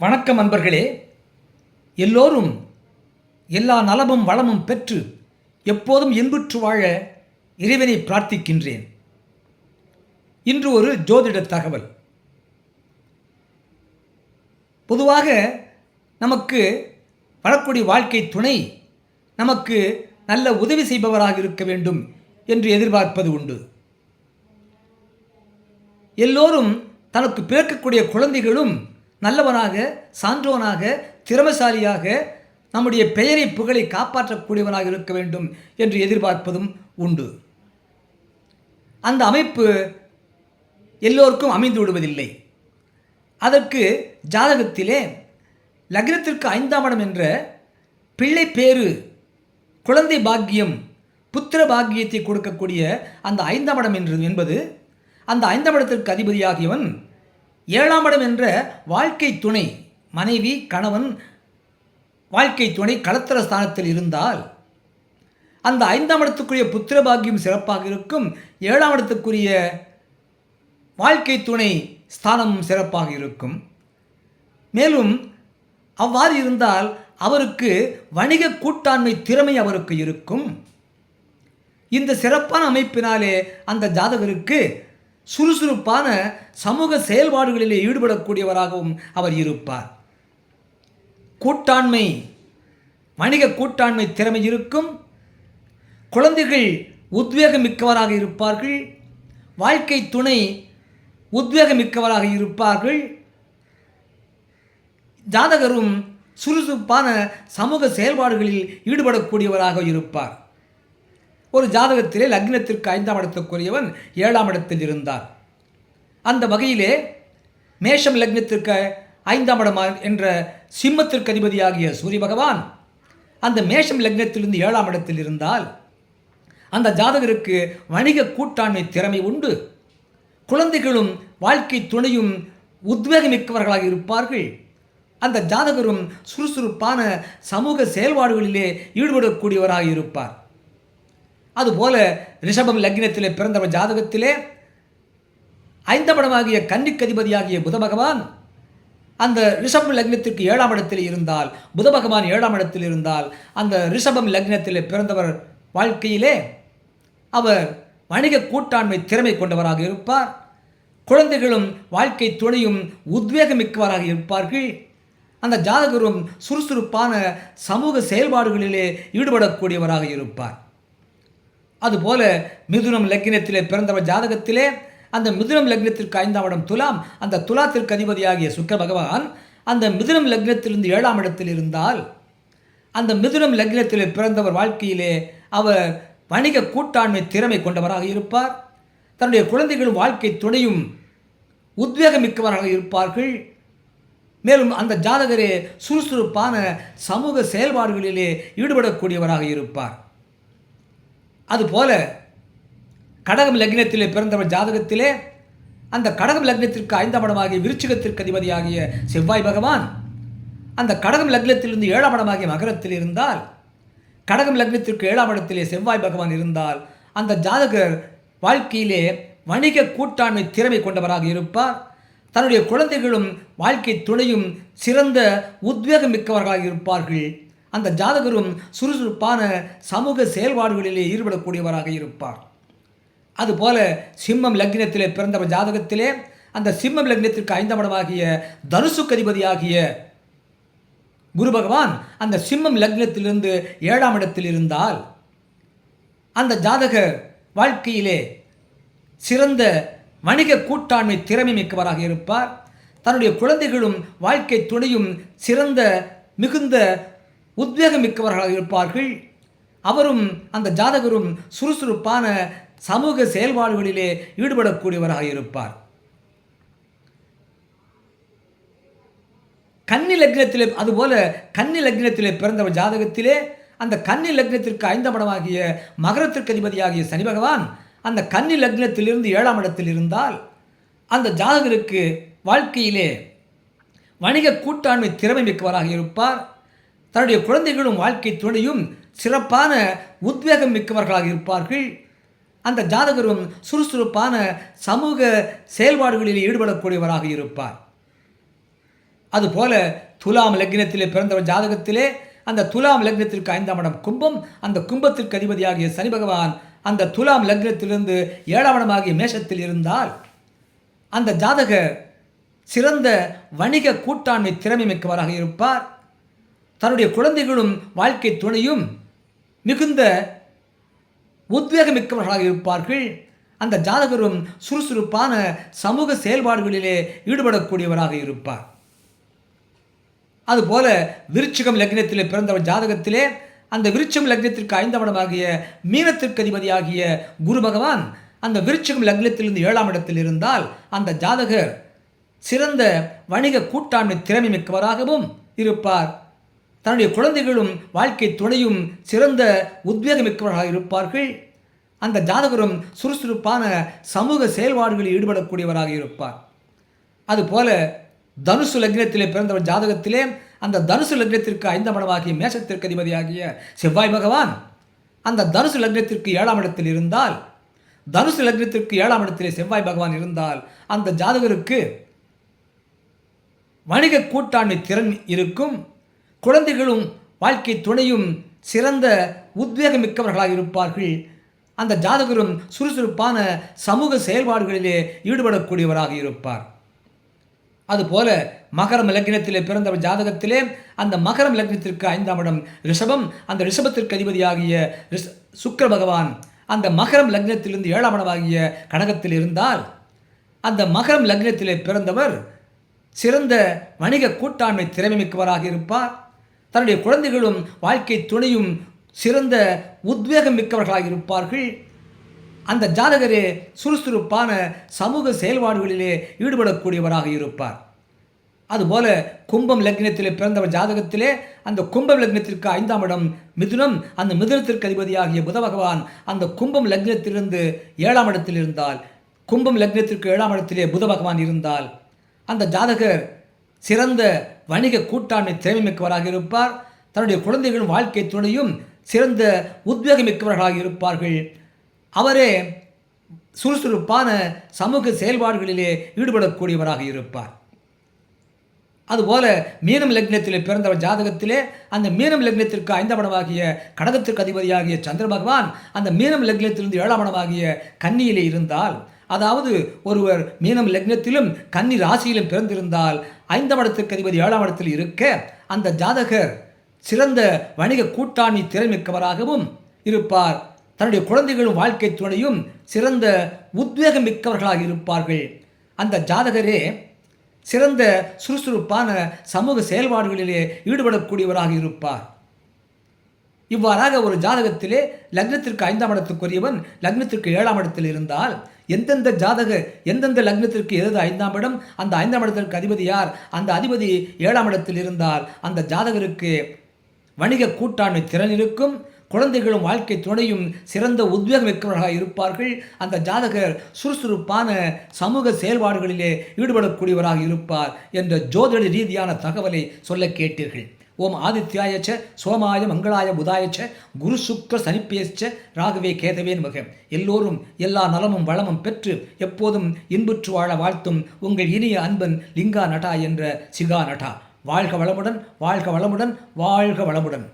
வணக்கம் அன்பர்களே. எல்லோரும் எல்லா நலமும் வளமும் பெற்று எப்போதும் இன்புற்று வாழ இறைவனை பிரார்த்திக்கின்றேன். இன்று ஒரு ஜோதிட தகவல். பொதுவாக நமக்கு வரக்கூடிய வாழ்க்கை துணை நமக்கு நல்ல உதவி செய்பவராக இருக்க வேண்டும் என்று எதிர்பார்ப்பது உண்டு. எல்லோரும் தனக்கு பிறக்கக்கூடிய குழந்தைகளும் நல்லவனாக சான்றோனாக திறமசாலியாக நம்முடைய பெயரை புகழை காப்பாற்றக்கூடியவனாக இருக்க வேண்டும் என்று எதிர்பார்ப்பதும் உண்டு. அந்த அமைப்பு எல்லோருக்கும் அமைந்து விடுவதில்லை. அதற்கு ஜாதகத்திலே லக்னத்திற்கு ஐந்தாம் இடம் என்ற பிள்ளை பேறு குழந்தை பாக்கியம் புத்திர பாக்கியத்தை கொடுக்கக்கூடிய அந்த ஐந்தாம் இடம் என்று என்பது அந்த ஐந்தாம் இடத்திற்கு அதிபதியாகியவன் ஏழாம் இடம் என்ற வாழ்க்கை துணை. மனைவி கணவன் வாழ்க்கை துணை களத்திர ஸ்தானத்தில் இருந்தால் அந்த ஐந்தாம் இடத்துக்குரிய புத்திர பாக்கியம் சிறப்பாக இருக்கும். ஏழாம் இடத்துக்குரிய வாழ்க்கை துணை ஸ்தானமும் சிறப்பாக இருக்கும். மேலும் அவ்வாறு இருந்தால் அவருக்கு வணிக கூட்டாண்மை திறமை அவருக்கு இருக்கும். இந்த சிறப்பான அமைப்பினாலே அந்த ஜாதகருக்கு சுறுசுறுப்பான சமூக செயல்பாடுகளிலே ஈடுபடக்கூடியவராகவும் அவர் இருப்பார். கூட்டாண்மை வணிக கூட்டாண்மை திறமை இருக்கும். குழந்தைகள் உத்வேகமிக்கவராக இருப்பார்கள். வாழ்க்கை துணை உத்வேகமிக்கவராக இருப்பார்கள். ஜாதகரும் சுறுசுறுப்பான சமூக செயல்பாடுகளில் ஈடுபடக்கூடியவராக இருப்பார். ஒரு ஜாதகத்திலே லக்னத்திற்கு ஐந்தாம் இடத்துக்குரியவன் ஏழாம் இடத்தில் இருந்தார். அந்த வகையிலே மேஷம் லக்னத்திற்கு ஐந்தாம் இடம் என்ற சிம்மத்திற்கு அதிபதியாகிய சூரிய பகவான் அந்த மேஷம் லக்னத்திலிருந்து ஏழாம் இடத்தில் இருந்தால் அந்த ஜாதகருக்கு வணிக கூட்டாண்மை திறமை உண்டு. குழந்தைகளும் வாழ்க்கை துணையும் உத்வேகமிக்கவர்களாக இருப்பார்கள். அந்த ஜாதகரும் சுறுசுறுப்பான சமூக செயல்பாடுகளிலே ஈடுபடக்கூடியவராக இருப்பார். அதுபோல ரிஷபம் லக்னத்திலே பிறந்தவர் ஜாதகத்திலே ஐந்தாம் இடமாகிய கன்னிக்கதிபதியாகிய புத பகவான் அந்த ரிஷபம் லக்னத்திற்கு ஏழாம் இடத்தில் இருந்தால் புத பகவான் ஏழாம் இடத்தில் இருந்தால் அந்த ரிஷபம் லக்னத்திலே பிறந்தவர் வாழ்க்கையிலே அவர் வணிக கூட்டாண்மை திறமை கொண்டவராக இருப்பார். குழந்தைகளும் வாழ்க்கை துணையும் உத்வேகமிக்கவராக இருப்பார்கள். அந்த ஜாதகரும் சுறுசுறுப்பான சமூக செயல்பாடுகளிலே ஈடுபடக்கூடியவராக இருப்பார். அதுபோல மிதுனம் லக்னத்திலே பிறந்தவர் ஜாதகத்திலே அந்த மிதுனம் லக்னத்திற்கு ஐந்தாம் இடம் துலாம் அந்த துலாத்திற்கு அதிபதியாகிய சுக்கர பகவான் அந்த மிதுனம் லக்னத்திலிருந்து ஏழாம் இடத்தில் இருந்தால் அந்த மிதுனம் லக்னத்தில் பிறந்தவர் வாழ்க்கையிலே அவர் வணிக கூட்டாண்மை திறமை கொண்டவராக இருப்பார். தன்னுடைய குழந்தைகளும் வாழ்க்கை துணையும் உத்வேகமிக்கவராக இருப்பார்கள். மேலும் அந்த ஜாதகரே சுறுசுறுப்பான சமூக செயல்பாடுகளிலே ஈடுபடக்கூடியவராக இருப்பார். அதுபோல கடகம் லக்னத்திலே பிறந்தவர் ஜாதகத்திலே அந்த கடகம் லக்னத்திற்கு ஐந்தாம் இடமாகிய விருச்சிகத்திற்கு அதிபதியாகிய செவ்வாய் பகவான் அந்த கடகம் லக்னத்திலிருந்து ஏழாம் இடமாகிய மகரத்தில் இருந்தால் கடகம் லக்னத்திற்கு ஏழாம் இடத்திலே செவ்வாய் பகவான் இருந்தால் அந்த ஜாதகர் வாழ்க்கையிலே வணிக கூட்டாண்மை திறமை கொண்டவராக இருப்பார். தன்னுடைய குழந்தைகளும் வாழ்க்கை துணையும் சிறந்த உத்வேகம் மிக்கவர்களாக இருப்பார்கள். அந்த ஜாதகரும் சுறுசுறுப்பான சமூக செயல்பாடுகளிலே ஈடுபடக்கூடியவராக இருப்பார். அதுபோல சிம்மம் லக்னத்திலே பிறந்தவர் ஜாதகத்திலே அந்த சிம்மம் லக்னத்திற்கு ஐந்தாம் இடமாகிய தனுசுக்கு அதிபதியாகிய குரு பகவான் அந்த சிம்மம் லக்னத்திலிருந்து ஏழாம் இடத்தில் இருந்தால் அந்த ஜாதகர் வாழ்க்கையிலே சிறந்த வணிக கூட்டாண்மை திறமை மிக்கவராக இருப்பார். தன்னுடைய குழந்தைகளும் வாழ்க்கை துணையும் சிறந்த மிகுந்த உத்வேகம் மிக்கவர்களாக இருப்பார்கள். அவரும் அந்த ஜாதகரும் சுறுசுறுப்பான சமூக செயல்பாடுகளிலே ஈடுபடக்கூடியவராக இருப்பார். கன்னி லக்னத்திலே அதுபோல கன்னி லக்னத்திலே பிறந்தவர் ஜாதகத்திலே அந்த கன்னி லக்னத்திற்கு ஐந்தாம் இடமாகிய மகரத்திற்கு அதிபதியாகிய சனி பகவான் அந்த கன்னி லக்னத்திலிருந்து ஏழாம் இடத்தில் இருந்தால் அந்த ஜாதகருக்கு வாழ்க்கையிலே வணிக கூட்டாண்மை திறமை மிக்கவராக இருப்பார். தன்னுடைய குழந்தைகளும் வாழ்க்கை துணையும் சிறப்பான உத்வேகம் மிக்கவர்களாக இருப்பார்கள். அந்த ஜாதகரும் சுறுசுறுப்பான சமூக செயல்பாடுகளில் ஈடுபடக்கூடியவராக இருப்பார். அதுபோல துலாம் லக்னத்திலே பிறந்தவர் ஜாதகத்திலே அந்த துலாம் லக்னத்திற்கு ஐந்தாம் இடம் கும்பம் அந்த கும்பத்திற்கு அதிபதியாகிய சனி பகவான் அந்த துலாம் லக்னத்திலிருந்து ஏழாம் இடமாகிய மேஷத்தில் இருந்தால் அந்த ஜாதகர் சிறந்த வணிக கூட்டாண்மை திறமை மிக்கவராக இருப்பார். தன்னுடைய குழந்தைகளும் வாழ்க்கை துணையும் மிகுந்த உத்வேகமிக்கவர்களாக இருப்பார்கள். அந்த ஜாதகரும் சுறுசுறுப்பான சமூக செயல்பாடுகளிலே ஈடுபடக்கூடியவராக இருப்பார். அதுபோல விருச்சிகம் லக்னத்தில் பிறந்தவர் ஜாதகத்திலே அந்த விருச்சம் லக்னத்திற்கு ஐந்தாம் இடமாகிய மீனத்திற்கு அதிபதியாகிய குரு பகவான் அந்த விருச்சிகம் லக்னத்திலிருந்து ஏழாம் இடத்தில் இருந்தால் அந்த ஜாதகர் சிறந்த வணிக கூட்டாண்மை திறமை மிக்கவராகவும் இருப்பார். தன்னுடைய குழந்தைகளும் வாழ்க்கை துணையும் சிறந்த உத்வேகமிக்கவர்களாக இருப்பார்கள். அந்த ஜாதகரும் சுறுசுறுப்பான சமூக செயல்பாடுகளில் ஈடுபடக்கூடியவராக இருப்பார். அதுபோல தனுசு லக்னத்திலே பிறந்தவர் ஜாதகத்திலே அந்த தனுசு லக்னத்திற்கு ஐந்தாம் இடமாகிய மேசத்திற்கு அதிபதியாகிய செவ்வாய் பகவான் அந்த தனுசு லக்னத்திற்கு ஏழாம் இடத்தில் இருந்தால் தனுசு லக்னத்திற்கு ஏழாம் இடத்திலே செவ்வாய் பகவான் இருந்தால் அந்த ஜாதகருக்கு வணிக கூட்டாண்மை திறன் இருக்கும். குழந்தைகளும் வாழ்க்கை துணையும் சிறந்த உத்வேகமிக்கவர்களாக இருப்பார்கள். அந்த ஜாதகரும் சுறுசுறுப்பான சமூக செயல்பாடுகளிலே ஈடுபடக்கூடியவராக இருப்பார். அதுபோல மகரம் லக்னத்திலே பிறந்தவர் ஜாதகத்திலே அந்த மகரம் லக்னத்திற்கு ஐந்தாம் இடம் ரிஷபம். அந்த ரிஷபத்திற்கு அதிபதியாகிய ரிஷ சுக்கிர பகவான் அந்த மகரம் லக்னத்திலிருந்து ஏழாம் இடமாகிய கடகத்தில் இருந்தால் அந்த மகரம் லக்னத்திலே பிறந்தவர் சிறந்த வணிக கூட்டாண்மை திறமை மிக்கவராக இருப்பார். தன்னுடைய குழந்தைகளும் வாழ்க்கை துணையும் சிறந்த உத்வேகம் மிக்கவர்களாக இருப்பார்கள். அந்த ஜாதகரே சுறுசுறுப்பான சமூக செயல்பாடுகளிலே ஈடுபடக்கூடியவராக இருப்பார். அதுபோல கும்பம் லக்னத்திலே பிறந்தவர் ஜாதகத்திலே அந்த கும்பம் லக்னத்திற்கு ஐந்தாம் இடம் மிதுனம் அந்த மிதுனத்திற்கு அதிபதியாகிய புத பகவான் அந்த கும்பம் லக்னத்திலிருந்து ஏழாம் இடத்தில் இருந்தால் கும்பம் லக்னத்திற்கு ஏழாம் இடத்திலே புத பகவான் இருந்தால் அந்த ஜாதகர் சிறந்த வணிக கூட்டாண்மை திறமைமிக்கவராக இருப்பார். தன்னுடைய குழந்தைகளும் வாழ்க்கை துணையும் சிறந்த உத்வேகமிக்கவர்களாக இருப்பார்கள். அவரே சுறுசுறுப்பான சமூக செயல்பாடுகளிலே ஈடுபடக்கூடியவராக இருப்பார். அதுபோல மீனம் லக்னத்தில் பிறந்தவர் ஜாதகத்திலே அந்த மீனம் லக்னத்திற்கு ஐந்தாம் இடமாகிய கடகத்திற்கு அதிபதியாகிய சந்திர பகவான் அந்த மீனம் லக்னத்திலிருந்து ஏழாம் இடமாகிய கன்னியிலே இருந்தால் அதாவது ஒருவர் மீனம் லக்னத்திலும் கன்னி ராசியிலும் பிறந்திருந்தால் ஐந்தாம் இடத்துக்கு அதிபதி ஏழாம் இடத்தில் இருக்க அந்த ஜாதகர் சிறந்த வணிக கூட்டாண்மை திறமிக்கவராகவும் இருப்பார். தன்னுடைய குழந்தைகளும் வாழ்க்கை துணையும் சிறந்த உத்வேகம் மிக்கவர்களாக இருப்பார்கள். அந்த ஜாதகரே சிறந்த சுறுசுறுப்பான சமூக செயல்பாடுகளிலே ஈடுபடக்கூடியவராக இருப்பார். இவ்வாறாக ஒரு ஜாதகத்திலே லக்னத்திற்கு ஐந்தாம் இடத்துக்குரியவன் லக்னத்திற்கு ஏழாம் இடத்தில் இருந்தால் எந்தெந்த ஜாதக எந்தெந்த லக்னத்திற்கு எது ஐந்தாம் இடம் அந்த ஐந்தாம் இடத்திற்கு அதிபதி யார் அந்த அதிபதி ஏழாம் இடத்தில் இருந்தால் அந்த ஜாதகருக்கு வணிக கூட்டாண்மை திறன் இருக்கும் குழந்தைகளும் வாழ்க்கை துணையும் சிறந்த உத்வேகமிக்கவர்களாக இருப்பார்கள் அந்த ஜாதகர் சுறுசுறுப்பான சமூக செயல்பாடுகளிலே ஈடுபடக்கூடியவராக இருப்பார் என்ற ஜோதிட ரீதியான தகவலை சொல்ல கேட்டீர்கள். ஓம் ஆதித்யாயச்ச சோமாய மங்களாய புதாயச்ச குரு சுக்கர சனிப்பேச்ச ராகவே கேதவே நமக. எல்லோரும் எல்லா நலமும் வளமும் பெற்று எப்போதும் இன்புற்று வாழ வாழ்த்தும் உங்கள் இனிய அன்பன் லிங்கா நட்டா என்ற சிகா நட்டா. வாழ்க வளமுடன் வாழ்க வளமுடன் வாழ்க வளமுடன்.